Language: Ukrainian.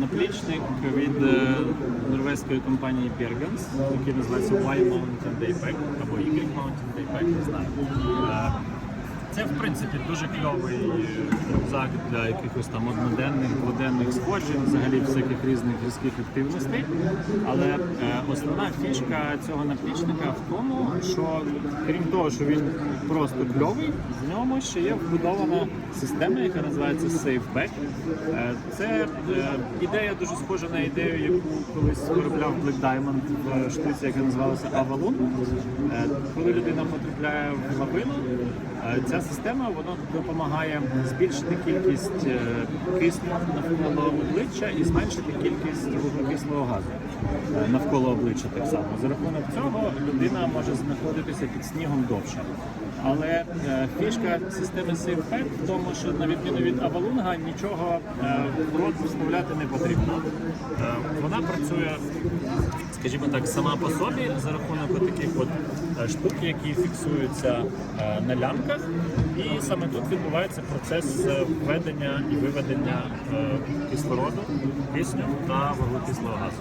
Наплічник від е, норвезької компанії Bergens, який називається Y Mountain Daypack або Y Mountain Daypack, не знаю. Е, Це в принципі дуже кльовий рюкзак для якихось там одноденних, дводенних сходжень, взагалі всяких різних гірських активностей. Але е, основна фішка цього наплічника в тому, що крім того, що він просто кльовий, в ньому ще є вбудована система, яка називається SafeBack. Е, Це е, ідея дуже схожа на ідею, яку колись виробляв Black Diamond в штуці, яка називалася Avalon. Е, Коли людина потрапляє в лавину, е, ця система вона допомагає збільшити кількість е, кисню навколо обличчя і зменшити кількість вуглекислого газу е, навколо обличчя так само. За рахунок цього людина може знаходитися під снігом довше. Але е, фішка системи SafePack в тому, що на відміну від Авалунга нічого в рот вставляти не потрібно. Вона працює, скажімо так, сама по собі за рахунок таких от е, штук, які фіксуються е, на лямках. І саме тут відбувається процес введення і виведення е, кислороду, кисню та вуглекислого газу.